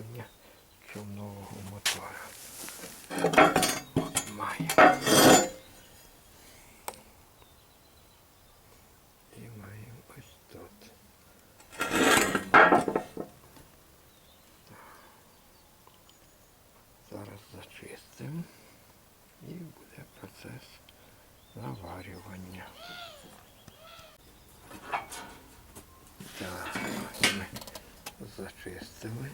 кріплення човнового мотора. Маємо. І маємо ось тут. Зараз зачистимо і буде процес заварювання. Так, ось ми зачистили.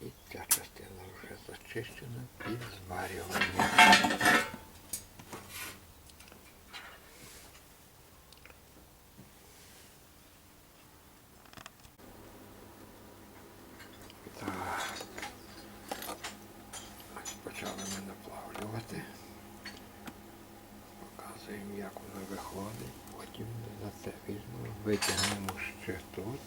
І ця частина зачищена під зварювання. Почали ми наплавлювати. Показуємо, як воно виходить. Потім за це візьмемо, витягнемо ще тут.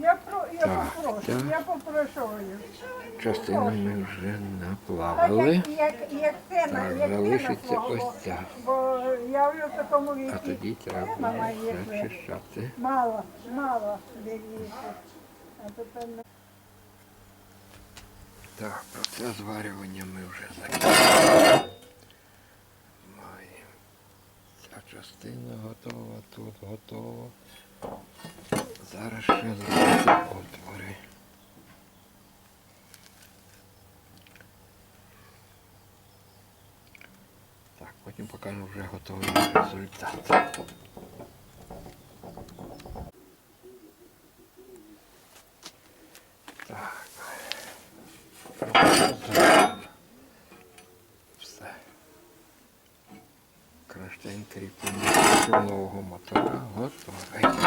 Я, про, я Так, попрошу, так. я. Частину ми вже наплавили. як, як, як сина, Так, як залишиться свого, ось ця. Бо я вже в такому віці. А тоді треба буде має зачищати. Мало, мало дивіться. А тепер не- Так, процес зварювання ми вже закінчили. Маємо. Ця частина готова, тут готова. Зараз ще зробити отвори. Так, потім покажемо вже готовий результат. Так. Кращенький кріплення нового мотора готовий.